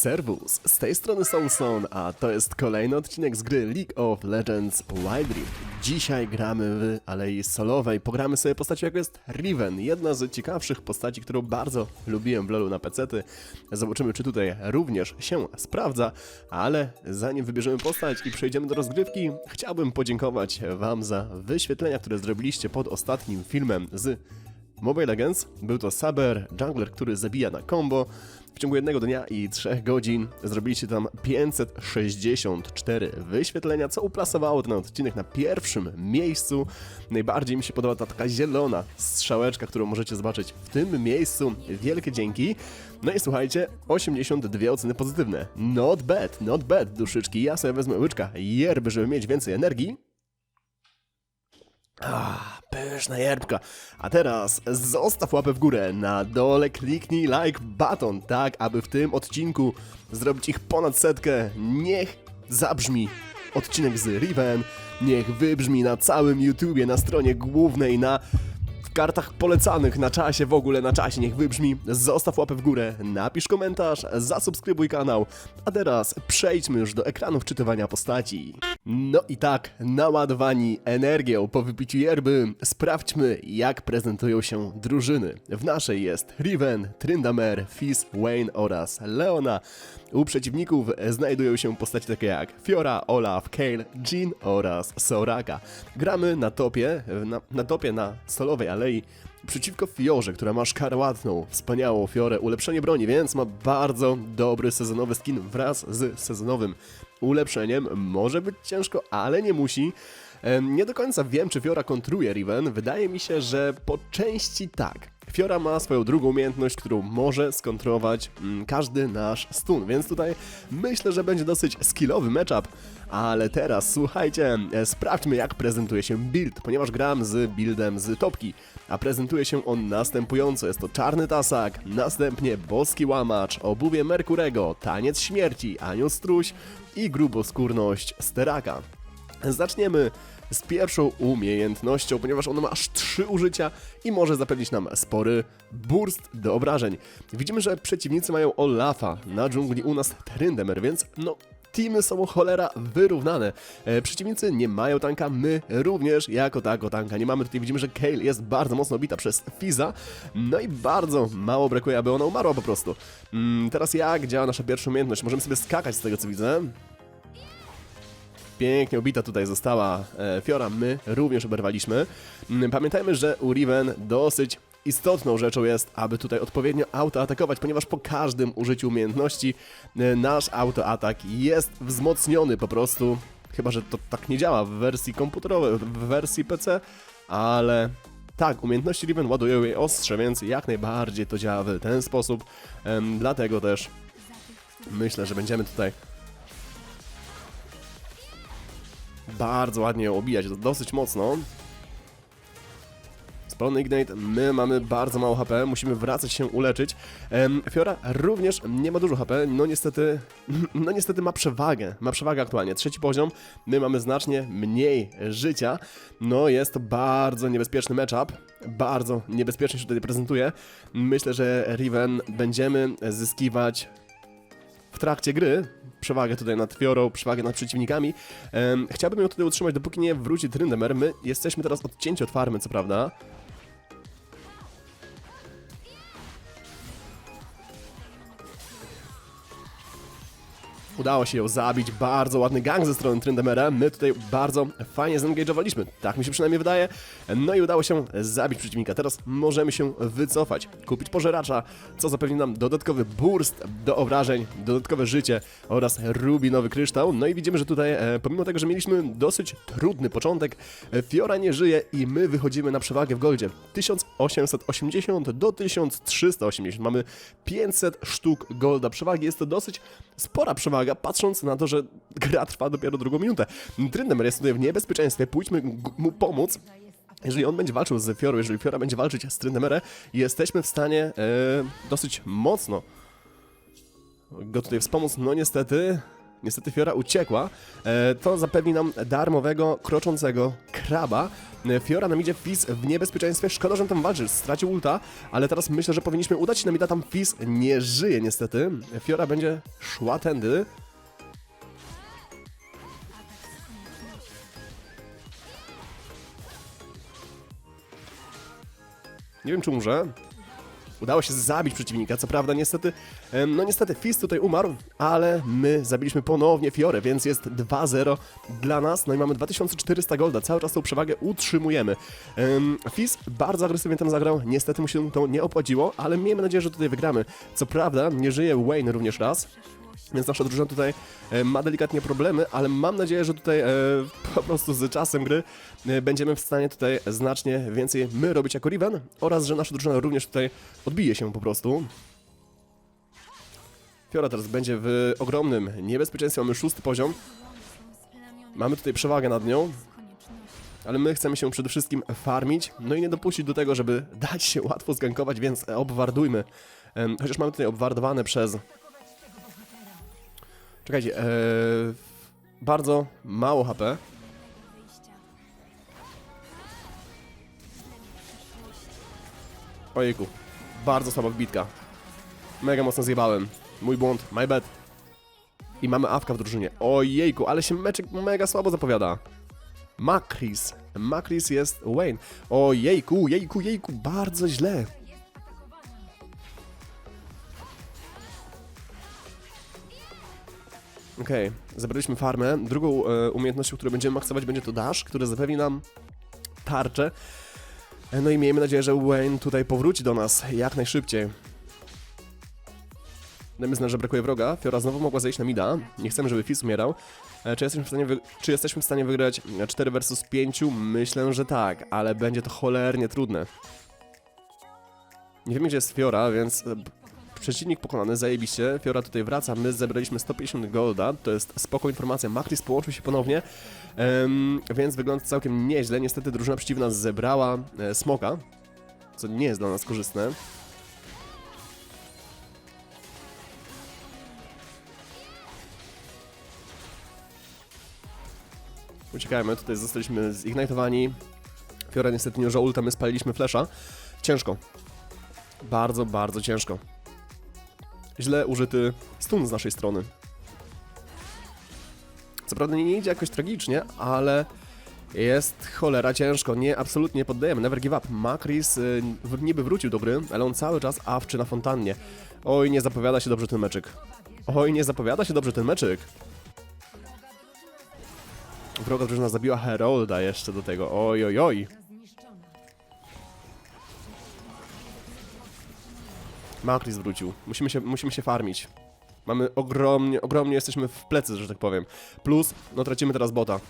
Servus, z tej strony Soulson, a to jest kolejny odcinek z gry League of Legends Wild Rift. Dzisiaj gramy w Alei Solowej, pogramy sobie postacią jaką jest Riven, jedna z ciekawszych postaci, którą bardzo lubiłem w LoLu na pecety. Zobaczymy, czy tutaj również się sprawdza, ale zanim wybierzemy postać i przejdziemy do rozgrywki, chciałbym podziękować Wam za wyświetlenia, które zrobiliście pod ostatnim filmem z Mobile Legends. Był to Saber, jungler, który zabija na combo. W ciągu jednego dnia i trzech godzin zrobiliście tam 564 wyświetlenia, co uplasowało ten odcinek na pierwszym miejscu. Najbardziej mi się podoba ta taka zielona strzałeczka, którą możecie zobaczyć w tym miejscu. Wielkie dzięki. No i słuchajcie, 82 oceny pozytywne. Not bad, not bad, duszyczki. Ja sobie wezmę łyczka yerby, żeby mieć więcej energii. Ah, pyszna jerbka. A teraz zostaw łapę w górę, na dole kliknij like button, tak aby w tym odcinku zrobić ich ponad setkę. Niech zabrzmi odcinek z Riven, niech wybrzmi na całym YouTubie, na stronie głównej, na w kartach polecanych, na czasie w ogóle, na czasie, niech wybrzmi. Zostaw łapę w górę, napisz komentarz, zasubskrybuj kanał. A teraz przejdźmy już do ekranów czytywania postaci. No i tak, naładowani energią po wypiciu yerby, sprawdźmy jak prezentują się drużyny. W naszej jest Riven, Tryndamere, Fizz, Wayne oraz Leona. U przeciwników znajdują się postacie takie jak Fiora, Olaf, Kale, Jean oraz Soraka. Gramy na topie, na, na topie na solowej alei przeciwko Fiorze, która ma szkarłatną, wspaniałą Fiorę, ulepszenie broni, więc ma bardzo dobry sezonowy skin wraz z sezonowym ulepszeniem. Może być ciężko, ale nie musi. Nie do końca wiem, czy Fiora kontruje Riven. Wydaje mi się, że po części tak. Fiora ma swoją drugą umiejętność, którą może skontrować mm, każdy nasz stun, więc tutaj myślę, że będzie dosyć skillowy matchup. Ale teraz słuchajcie, e, sprawdźmy jak prezentuje się build, ponieważ gram z buildem z topki, a prezentuje się on następująco. Jest to czarny tasak, następnie boski łamacz, obuwie Merkurego, taniec śmierci, anioł struś i gruboskórność steraka. Zaczniemy z pierwszą umiejętnością, ponieważ ona ma aż trzy użycia i może zapewnić nam spory burst do obrażeń. Widzimy, że przeciwnicy mają Olafa, na dżungli u nas Tryndemer, więc no teamy są cholera wyrównane. E, przeciwnicy nie mają tanka, my również jako tako tanka nie mamy. Tutaj widzimy, że Kale jest bardzo mocno bita przez Fiza, no i bardzo mało brakuje, aby ona umarła po prostu. Mm, teraz jak działa nasza pierwsza umiejętność? Możemy sobie skakać z tego co widzę. Pięknie ubita tutaj została e, Fiora, my również oberwaliśmy. Mm, Pamiętajmy, że u Riven dosyć istotną rzeczą jest, aby tutaj odpowiednio autoatakować, ponieważ po każdym użyciu umiejętności e, nasz autoatak jest wzmocniony po prostu. Chyba, że to tak nie działa w wersji komputerowej, w wersji PC, ale tak, umiejętności Riven ładują jej ostrze, więc jak najbardziej to działa w ten sposób. Dlatego też myślę, że będziemy tutaj bardzo ładnie ją obijać, dosyć mocno. Spalony Ignite, my mamy bardzo mało HP, musimy wracać się uleczyć. Fiora również nie ma dużo HP, no niestety, no niestety ma przewagę, ma przewagę aktualnie. Trzeci poziom, my mamy znacznie mniej życia, no jest to bardzo niebezpieczny matchup, bardzo niebezpiecznie się tutaj prezentuje. Myślę, że Riven będziemy zyskiwać w trakcie gry przewagę tutaj nad Fiorą, przewagę nad przeciwnikami. Chciałbym ją tutaj utrzymać, dopóki nie wróci Tryndemer. My jesteśmy teraz odcięci od farmy, co prawda. Udało się ją zabić, bardzo ładny gang ze strony Tryndemera. My tutaj bardzo fajnie zengage'owaliśmy, tak mi się przynajmniej wydaje. No i udało się zabić przeciwnika. Teraz możemy się wycofać, kupić pożeracza, co zapewni nam dodatkowy burst do obrażeń, dodatkowe życie oraz rubinowy kryształ. No i widzimy, że tutaj, e, pomimo tego, że mieliśmy dosyć trudny początek, e, Fiora nie żyje i my wychodzimy na przewagę w goldzie. 1880 do 1380. Mamy 500 sztuk golda przewagi. Jest to dosyć spora przewaga, patrząc na to, że gra trwa dopiero drugą minutę. Tryndemer jest tutaj w niebezpieczeństwie, pójdźmy mu pomóc. Jeżeli on będzie walczył z Fiorą, jeżeli Fiora będzie walczyć z Tryndemerem, jesteśmy w stanie e, dosyć mocno go tutaj wspomóc. No niestety, Niestety Fiora uciekła. E, to zapewni nam darmowego, kroczącego kraba. E, Fiora nam idzie Fizz w niebezpieczeństwie. Szkoda, że on tam walczy. Stracił ulta, ale teraz myślę, że powinniśmy udać się na mida. Tam Fizz nie żyje niestety. Fiora będzie szła tędy. Nie wiem, czy umrze. Udało się zabić przeciwnika, co prawda niestety, no niestety Fizz tutaj umarł, ale my zabiliśmy ponownie Fiorę, więc jest 2-0 dla nas, no i mamy 2400 golda, cały czas tą przewagę utrzymujemy. Fizz bardzo agresywnie tam zagrał, niestety mu się to nie opłaciło, ale miejmy nadzieję, że tutaj wygramy. Co prawda nie żyje Wayne również raz, więc nasza drużyna tutaj e, ma delikatnie problemy, ale mam nadzieję, że tutaj e, po prostu z czasem gry e, będziemy w stanie tutaj znacznie więcej my robić jako Riven oraz, że nasza drużyna również tutaj odbije się po prostu. Fiora teraz będzie w ogromnym niebezpieczeństwie, mamy szósty poziom, mamy tutaj przewagę nad nią, ale my chcemy się przede wszystkim farmić, no i nie dopuścić do tego, żeby dać się łatwo zgankować, więc obwardujmy. Chociaż mamy tutaj obwardowane przez Czekajcie, ee, bardzo mało HP. Ojejku, bardzo słaba wbitka. Mega mocno zjebałem. Mój błąd, my bad. I mamy Awka w drużynie. Ojejku, ale się meczek mega słabo zapowiada. Makris. Makris jest Wayne. Ojejku, jejku, jejku, bardzo źle. Okej, zebraliśmy farmę. Drugą e, umiejętnością, którą będziemy maksować, będzie to dash, który zapewni nam tarczę. E, no i miejmy nadzieję, że Wayne tutaj powróci do nas jak najszybciej. Dajmy znać, że brakuje wroga. Fiora znowu mogła zejść na mida. Nie chcemy, żeby Fizz umierał. E, czy, jesteśmy w stanie czy jesteśmy w stanie wygrać 4 versus 5? Myślę, że tak, ale będzie to cholernie trudne. Nie wiemy, gdzie jest Fiora, więc e, Przeciwnik pokonany, zajebiście. Fiora tutaj wraca, my zebraliśmy 150 golda, to jest spoko informacja. Makris połączył się ponownie, em, więc wygląda całkiem nieźle. Niestety drużyna przeciwna zebrała e, smoka, co nie jest dla nas korzystne. Uciekajmy, tutaj zostaliśmy zignitowani. Fiora niestety nie użyła ulta, my spaliliśmy flesza. Ciężko. Bardzo, bardzo ciężko źle użyty stun z naszej strony. Co prawda nie idzie jakoś tragicznie, ale jest cholera ciężko. Nie, absolutnie nie poddajemy. Never give up. Makris y, niby wrócił do gry, ale on cały czas awczy na fontannie. Oj, nie zapowiada się dobrze ten meczyk. Oj, nie zapowiada się dobrze ten meczyk. Wroga drużyna zabiła Herolda jeszcze do tego. Oj, oj, oj. Makris wrócił. Musimy się, musimy się farmić. Mamy ogromnie, ogromnie jesteśmy w plecy, że tak powiem. Plus, no tracimy teraz bota.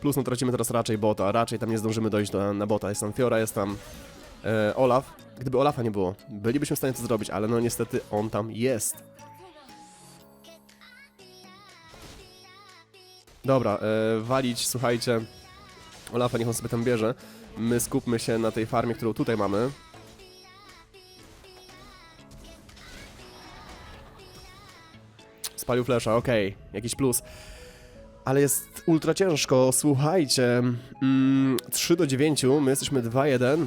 Plus, no tracimy teraz raczej bota. Raczej tam nie zdążymy dojść do, na bota. Jest tam Fiora, jest tam e, Olaf. Gdyby Olafa nie było, bylibyśmy w stanie to zrobić, ale no niestety on tam jest. Dobra, e, walić, słuchajcie. Olafa niech on sobie tam bierze. My skupmy się na tej farmie, którą tutaj mamy. Spalił flesza, okej, jakiś plus. Ale jest ultra ciężko, słuchajcie. Mm, 3 do 9, my jesteśmy 2-1.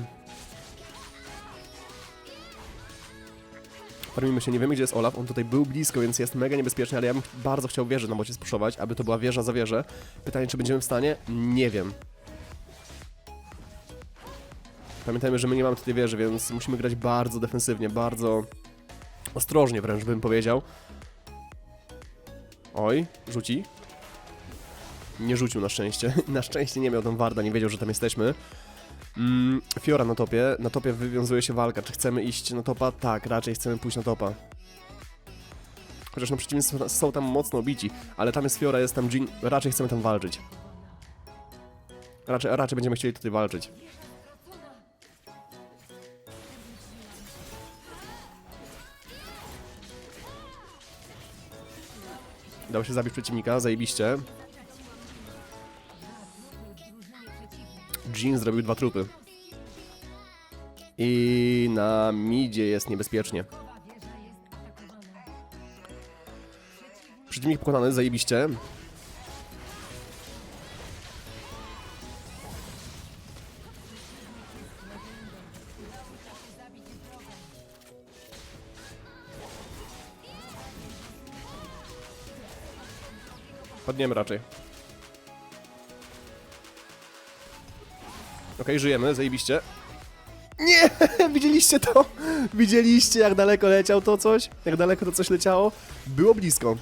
Farmimy się, nie wiemy gdzie jest Olaf, on tutaj był blisko, więc jest mega niebezpieczny, ale ja bym bardzo chciał wieżę na bocie spuszować, aby to była wieża za wieżę. Pytanie, czy będziemy w stanie? Nie wiem. Pamiętajmy, że my nie mamy tutaj wieży, więc musimy grać bardzo defensywnie, bardzo ostrożnie wręcz bym powiedział. Oj, rzuci. Nie rzucił na szczęście. Na szczęście nie miał tam Warda, nie wiedział, że tam jesteśmy. Mm, Fiora na topie. Na topie wywiązuje się walka. Czy chcemy iść na topa? Tak, raczej chcemy pójść na topa. Chociaż no przeciwnicy są- tam mocno bici, ale tam jest Fiora, jest tam Jean. Raczej chcemy tam walczyć. Raczej, raczej będziemy chcieli tutaj walczyć. Dało się zabić przeciwnika, zajebiście. Jean zrobił dwa trupy. I na midzie jest niebezpiecznie. przeciwnik pokonany, zajebiście. Padniemy raczej. Okej, żyjemy, zajebiście. Nie! Widzieliście to? Widzieliście jak daleko leciał to coś? Jak daleko to coś leciało? Było blisko.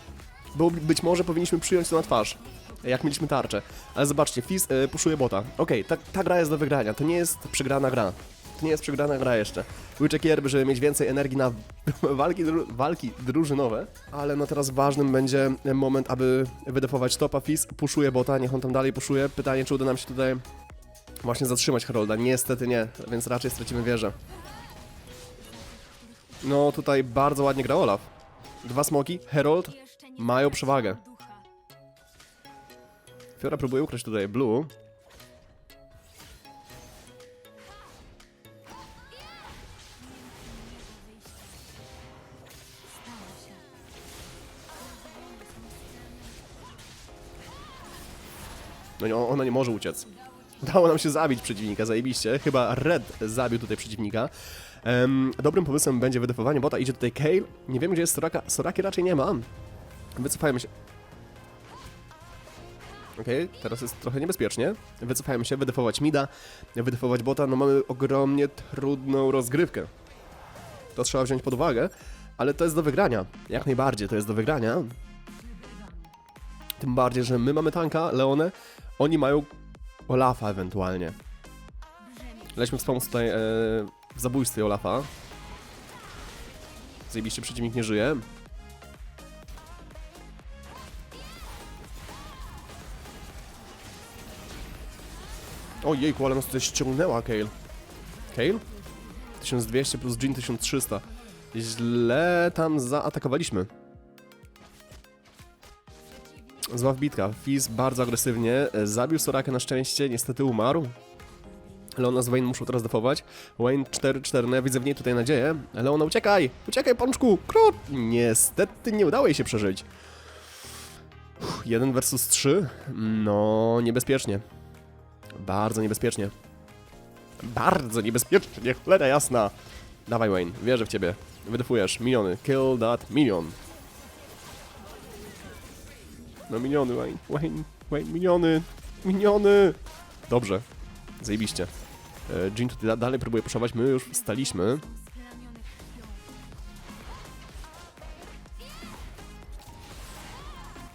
Być może powinniśmy przyjąć to na twarz. Jak mieliśmy tarczę. Ale zobaczcie, Fizz y, puszuje bota. Okej, ta, ta gra jest do wygrania. To nie jest przegrana gra. To nie jest przegrana gra jeszcze. Łyczek Jerby, żeby mieć więcej energii na walki, dru walki drużynowe. Ale no teraz ważnym będzie moment, aby wydefować topa. Fizz puszuje bota, niech on tam dalej puszuje. Pytanie, czy uda nam się tutaj właśnie zatrzymać Herolda. Niestety nie, więc raczej stracimy wieżę. No tutaj bardzo ładnie gra Olaf. Dwa smoki, Herold mają przewagę. Fiora próbuje ukraść tutaj Blue. No ona nie może uciec. Udało nam się zabić przeciwnika, zajebiście. Chyba Red zabił tutaj przeciwnika. Em, dobrym pomysłem będzie wydefowanie bota. Idzie tutaj Kale. Nie wiem, gdzie jest Soraka. Soraki raczej nie ma. Wycofajmy się. Okej, teraz jest trochę niebezpiecznie. Wycofajmy się, wydefować mida, wydefować bota. No mamy ogromnie trudną rozgrywkę. To trzeba wziąć pod uwagę, ale to jest do wygrania. Jak najbardziej to jest do wygrania. Tym bardziej, że my mamy tanka, Leone, oni mają Olafa ewentualnie. Leśmy wspomóc tutaj e, w zabójstwie Olafa. Zajebiście przeciwnik nie żyje. O jejku, ale nas tutaj ściągnęła Kale. Kale? 1200 plus Jean 1300. Źle tam zaatakowaliśmy. Zła wbitka. Fizz bardzo agresywnie. e, Zabił Sorakę na szczęście, niestety umarł. Leona z Wayne muszą teraz defować. Wayne 4-4, no widzę w niej tutaj nadzieję. Leona, uciekaj! Uciekaj, pączku! Krót! Niestety nie udało jej się przeżyć. Uff, 1 versus 3? No, niebezpiecznie. Bardzo niebezpiecznie. Bardzo niebezpiecznie, cholera jasna. Dawaj Wayne, wierzę w ciebie. Wydefujesz, miniony. Kill that minion. No miniony, Wayne, Wayne, Wayne, miniony, miniony. Dobrze, zajebiście. E, Jean tutaj da dalej próbuje puszować, my już staliśmy.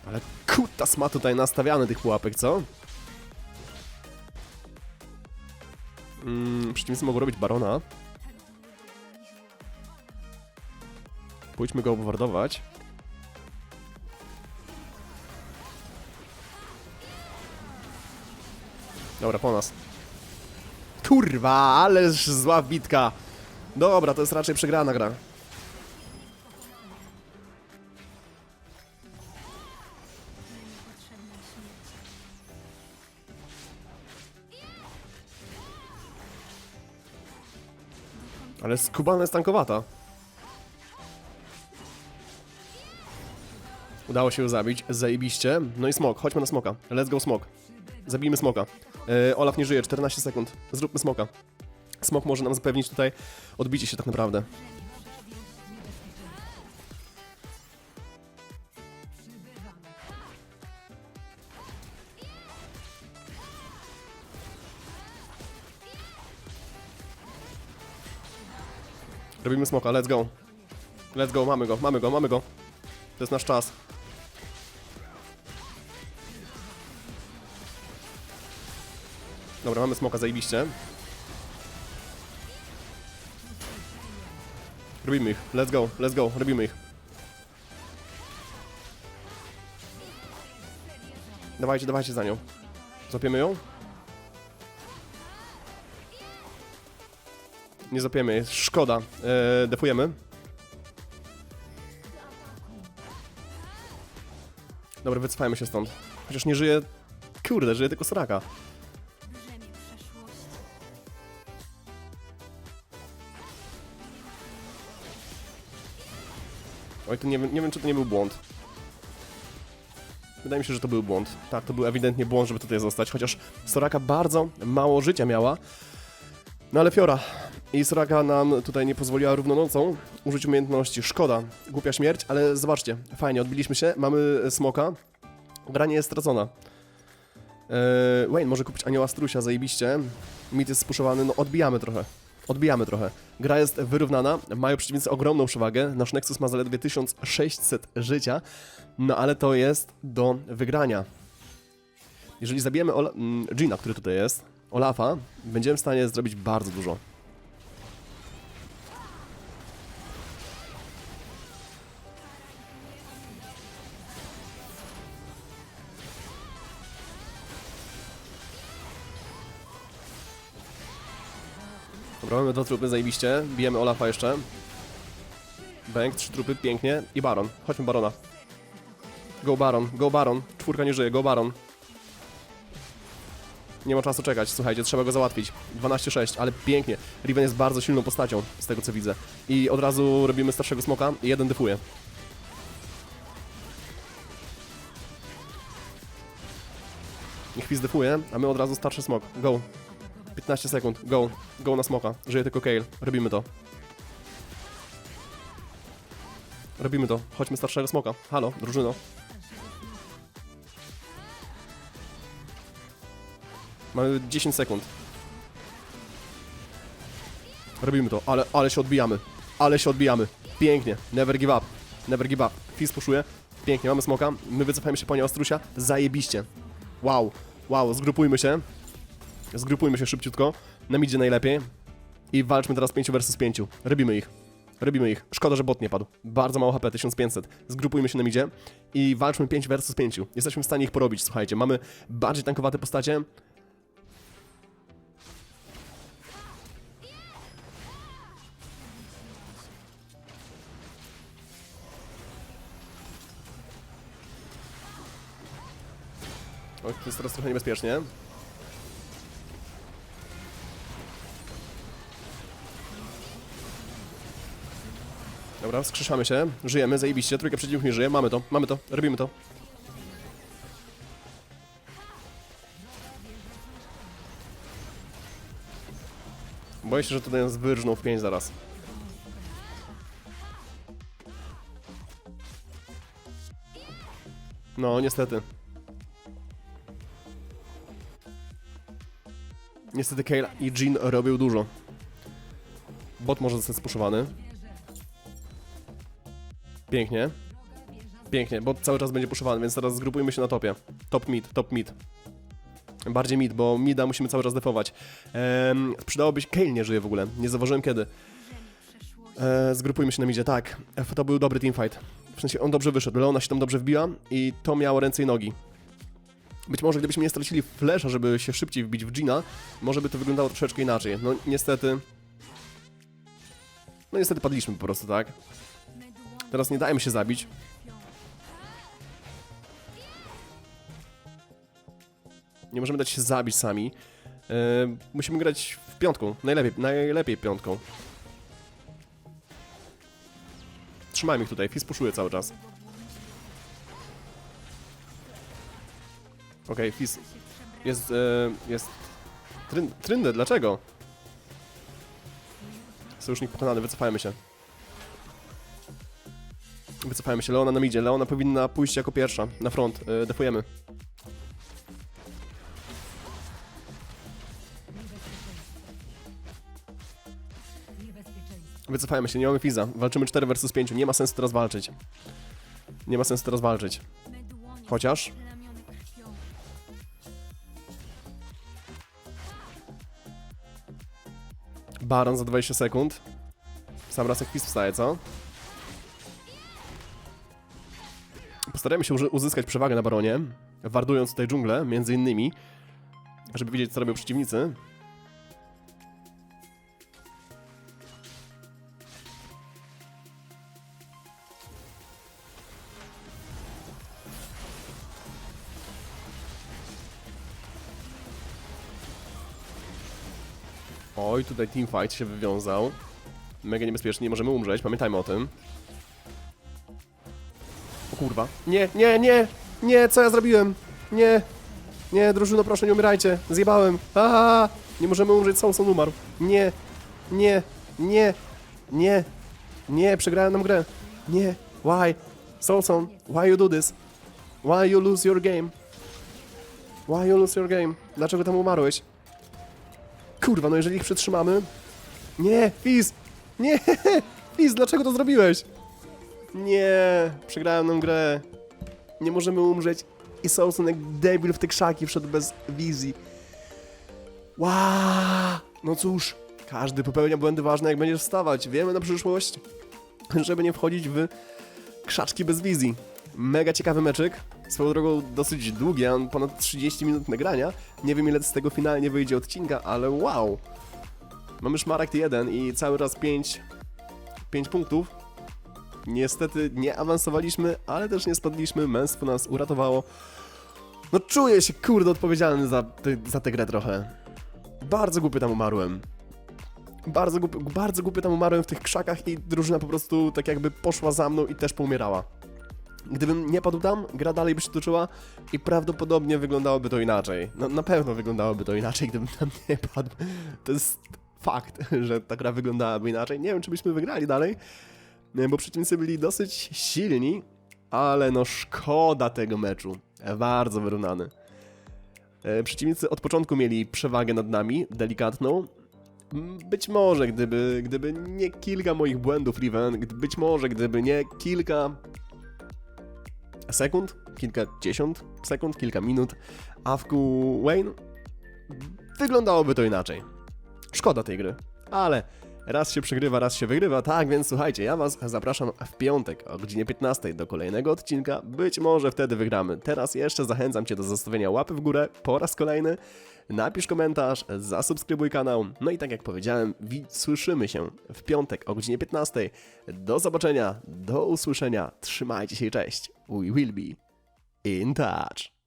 Ale kutas ma tutaj nastawiany tych pułapek, co? Mm, przeciwnicy mogą robić barona. Pójdźmy go bombardować. Dobra, po nas. Kurwa, ależ zła bitka. Dobra, to jest raczej przegrana gra. Ale skubana jest tankowata. Udało się ją zabić, zajebiście. No i smok, chodźmy na smoka. Let's go smok. Zabijmy smoka. E, Olaf nie żyje, 14 sekund. Zróbmy smoka. Smok może nam zapewnić tutaj odbicie się tak naprawdę. Robimy smoka, let's go. Let's go, mamy go, mamy go, mamy go. To jest nasz czas. Dobra, mamy smoka zajebiście. Robimy ich, let's go, let's go, robimy ich. Dawajcie, dawajcie za nią. Złapiemy ją? Nie złapiemy szkoda. Eee, defujemy. Dobra, wycofajmy się stąd. Chociaż nie żyje... Kurde, żyje tylko Soraka. Oj, to nie, nie wiem, czy to nie był błąd. Wydaje mi się, że to był błąd. Tak, to był ewidentnie błąd, żeby tutaj zostać, chociaż Soraka bardzo mało życia miała. No ale Fiora. I Soraka nam tutaj nie pozwoliła równonocą użyć umiejętności. Szkoda. Głupia śmierć, ale zobaczcie. Fajnie, odbiliśmy się. Mamy smoka. Gra nie jest stracona. Eee, Wayne może kupić anioła strusia, zajebiście. Mit jest spuszowany, no odbijamy trochę. Odbijamy trochę. Gra jest wyrównana, mają przeciwnicy ogromną przewagę. Nasz Nexus ma zaledwie 1600 życia, no ale to jest do wygrania. Jeżeli zabijemy Ola mm, Gina, który tutaj jest, Olafa, będziemy w stanie zrobić bardzo dużo. Mamy dwa trupy, zajebiście. Bijemy Olafa jeszcze. Bęk, trzy trupy, pięknie. I Baron. Chodźmy Barona. Go Baron, go Baron. Czwórka nie żyje, go Baron. Nie ma czasu czekać, słuchajcie, trzeba go załatwić. 12-6, ale pięknie. Riven jest bardzo silną postacią, z tego co widzę. I od razu robimy starszego smoka i jeden defuje. Niech Fizz defuje, a my od razu starszy smok. Go. 15 sekund, go. Go na smoka. Żyje tylko Kale. Robimy to. Robimy to. Chodźmy starszego smoka. Halo, drużyno. Mamy 10 sekund. Robimy to, ale, ale się odbijamy. Ale się odbijamy. Pięknie. Never give up. Never give up. Fizz puszuje. Pięknie, mamy smoka. My wycofajmy się po nie Ostrusia. Zajebiście. Wow. Wow, zgrupujmy się. Zgrupujmy się szybciutko. Na midzie najlepiej. I walczmy teraz 5 versus 5. Robimy ich. Robimy ich. Szkoda, że bot nie padł. Bardzo mało HP, 1500. Zgrupujmy się na midzie i walczmy 5 versus 5. Jesteśmy w stanie ich porobić, słuchajcie. Mamy bardziej tankowate postacie. Oj, to jest teraz trochę niebezpiecznie. Dobra, skrzeszamy się, żyjemy, zajebiście, trójka przeciwników nie żyje, mamy to, mamy to, robimy to. Boję się, że tutaj nas wyrżną w pięć zaraz. No, niestety. Niestety Kale i Jean robią dużo. Bot może zostać spuszowany. Pięknie. Pięknie, bo cały czas będzie puszowany, więc teraz zgrupujmy się na topie. Top mid, top mid. Bardziej mid, bo mida musimy cały czas defować. Ehm, przydałoby się... Kale nie żyje w ogóle, nie zauważyłem kiedy. Eee, zgrupujmy się na midzie, tak. To był dobry teamfight. W sensie on dobrze wyszedł, Leona się tam dobrze wbiła i to miało ręce i nogi. Być może gdybyśmy nie stracili flesza, żeby się szybciej wbić w Gina, może by to wyglądało troszeczkę inaczej. No niestety... No niestety padliśmy po prostu, tak? Teraz nie dajmy się zabić. Nie możemy dać się zabić sami. Yy, musimy grać w piątką. Najlepiej, najlepiej piątką. Trzymajmy ich tutaj. Fizz puszuje cały czas. Okej, okay, Fizz jest... Yy, jest... Tryn Tryndę, dlaczego? Sojusznik pokonany, wycofajmy się. Wycofajmy się, Leona nam idzie. Leona powinna pójść jako pierwsza na front. Yy, defujemy. Wycofajmy się, nie mamy Fiza. Walczymy 4 versus 5. Nie ma sensu teraz walczyć. Nie ma sensu teraz walczyć. Chociaż... Baron za 20 sekund. Sam raz jak Fizz wstaje, co? Postarajmy się uzyskać przewagę na baronie, wardując tutaj dżunglę, między innymi, żeby wiedzieć, co robią przeciwnicy. Oj, tutaj teamfight się wywiązał. Mega niebezpiecznie, nie możemy umrzeć, pamiętajmy o tym. Kurwa. Nie, nie, nie! Nie, co ja zrobiłem? Nie. Nie, drużyno, proszę, nie umierajcie. Zjebałem. Aaa! Nie możemy umrzeć, Samson umarł. Nie. Nie. Nie. Nie. Nie, przegrałem nam grę. Nie. Why? Samson, why you do this? Why you lose your game? Why you lose your game? Dlaczego tam umarłeś? Kurwa, no jeżeli ich przetrzymamy... Nie, Fizz! Nie! Fizz, dlaczego to zrobiłeś? Nie, przegrałem nam grę. Nie możemy umrzeć. I Samson jak debil w te krzaki wszedł bez wizji. Wow! No cóż, każdy popełnia błędy ważne, jak będziesz wstawać. Wiemy na przyszłość, żeby nie wchodzić w krzaczki bez wizji. Mega ciekawy meczyk. Swoją drogą dosyć długi, a ponad 30 minut nagrania. Nie wiem ile z tego finalnie wyjdzie odcinka, ale wow! Mamy szmaragd 1 i cały raz 5, 5 punktów. Niestety nie awansowaliśmy, ale też nie spadliśmy. Męstwo nas uratowało. No czuję się kurde odpowiedzialny za, ty, za tę grę trochę. Bardzo głupio tam umarłem. Bardzo głupio, bardzo głupio tam umarłem w tych krzakach i drużyna po prostu tak jakby poszła za mną i też poumierała. Gdybym nie padł tam, gra dalej by się toczyła i prawdopodobnie wyglądałoby to inaczej. No, na pewno wyglądałoby to inaczej, gdybym tam nie padł. To jest fakt, że ta gra wyglądałaby inaczej. Nie wiem, czy byśmy wygrali dalej, bo przeciwnicy byli dosyć silni, ale no szkoda tego meczu. Bardzo wyrównany. E, Przeciwnicy od początku mieli przewagę nad nami, delikatną. Być może, gdyby, gdyby nie kilka moich błędów, Riven, być może, gdyby nie kilka sekund, kilkadziesiąt sekund, kilka minut, awku Wayne, wyglądałoby to inaczej. Szkoda tej gry, ale raz się przegrywa, raz się wygrywa, tak więc słuchajcie, ja was zapraszam w piątek o godzinie 15 do kolejnego odcinka, być może wtedy wygramy. Teraz jeszcze zachęcam cię do zostawienia łapy w górę po raz kolejny, napisz komentarz, zasubskrybuj kanał, no i tak jak powiedziałem, wi- słyszymy się w piątek o godzinie 15. Do zobaczenia, do usłyszenia, trzymajcie się cześć, we will be in touch.